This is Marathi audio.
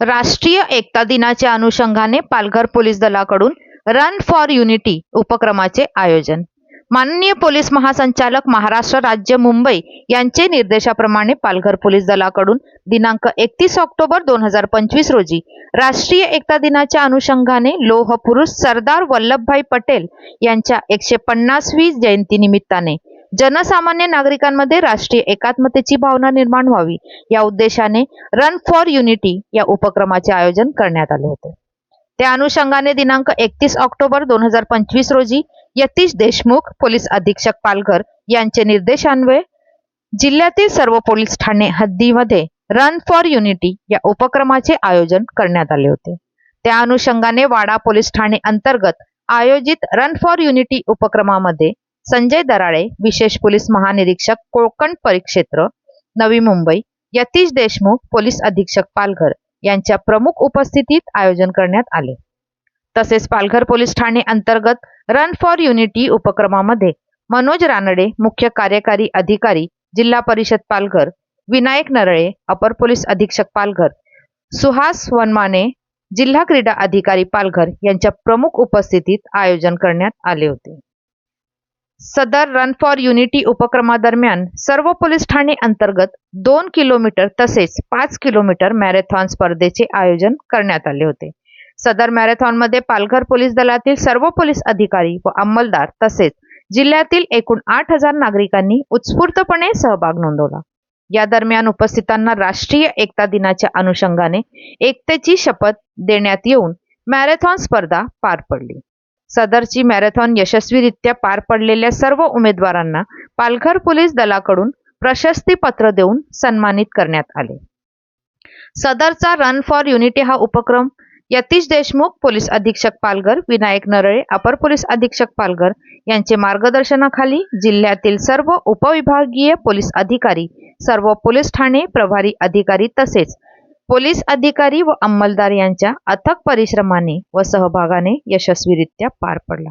राष्ट्रीय एकता दिनाच्या अनुषंगाने पालघर पोलीस दलाकडून रन फॉर युनिटी उपक्रमाचे आयोजन. माननीय पोलीस महासंचालक महाराष्ट्र राज्य मुंबई यांचे निर्देशाप्रमाणे पालघर पोलीस दलाकडून दिनांक एकतीस ऑक्टोबर दोन हजार पंचवीस रोजी राष्ट्रीय एकता दिनाच्या अनुषंगाने लोहपुरुष सरदार वल्लभभाई पटेल यांच्या एकशे पन्नासवी जयंतीनिमित्ताने जनसामान्य नागरिकांमध्ये राष्ट्रीय एकात्मतेची भावना निर्माण व्हावी या उद्देशाने रन फॉर युनिटी या उपक्रमाचे आयोजन करण्यात आले होते. त्या अनुषंगाने दिनांक एकतीस ऑक्टोबर दोन हजार पंचवीस रोजी यतीश देशमुख पोलीस अधीक्षक पालघर यांचे निर्देशान्वये जिल्ह्यातील सर्व पोलीस ठाणे हद्दीमध्ये रन फॉर युनिटी या उपक्रमाचे आयोजन करण्यात आले होते. त्या अनुषंगाने वाडा पोलीस ठाणे अंतर्गत आयोजित रन फॉर युनिटी उपक्रमामध्ये संजय दराळे विशेष पोलीस महानिरीक्षक कोकण परिक्षेत्र नवी मुंबई यतीश देशमुख पोलीस अधीक्षक पालघर यांच्या प्रमुख उपस्थितीत आयोजन करण्यात आले. तसेच पालघर पोलीस ठाणे अंतर्गत रन फॉर युनिटी उपक्रमामध्ये मनोज रानडे मुख्य कार्यकारी अधिकारी जिल्हा परिषद पालघर विनायक नरळे अपर पोलीस अधीक्षक पालघर सुहास वनमाने जिल्हा क्रीडा अधिकारी पालघर यांच्या प्रमुख उपस्थितीत आयोजन करण्यात आले होते. सदर रन फॉर युनिटी उपक्रमादरम्यान सर्व पोलीस ठाणे अंतर्गत दोन किलोमीटर तसेच पाच किलोमीटर मॅरेथॉन स्पर्धेचे आयोजन करण्यात आले होते. सदर मॅरेथॉनमध्ये पालघर पोलीस दलातील सर्व पोलीस अधिकारी व अंमलदार तसेच जिल्ह्यातील एकूण आठ हजार नागरिकांनी उत्स्फूर्तपणे सहभाग नोंदवला. या दरम्यान उपस्थितांना राष्ट्रीय एकता दिनाच्या अनुषंगाने एकतेची शपथ देण्यात येऊन मॅरेथॉन स्पर्धा पार पडली. सदरची मॅरेथॉन यशस्वीरित्या पार पडलेल्या सर्व उमेदवारांना पालघर पोलीस दलाकडून प्रशस्ती पत्र देऊन सन्मानित करण्यात आले. सदरचा रन फॉर युनिटी हा उपक्रम यतीश देशमुख पोलीस अधीक्षक पालघर विनायक नरळे अपर पोलीस अधीक्षक पालघर यांचे मार्गदर्शनाखाली जिल्ह्यातील सर्व उपविभागीय पोलीस अधिकारी सर्व पोलीस ठाणे प्रभारी अधिकारी तसेच पोलीस अधिकारी व अंमलदार यांच्या अथक परिश्रमाने व सहभागाने यशस्वीरित्या पार पडला.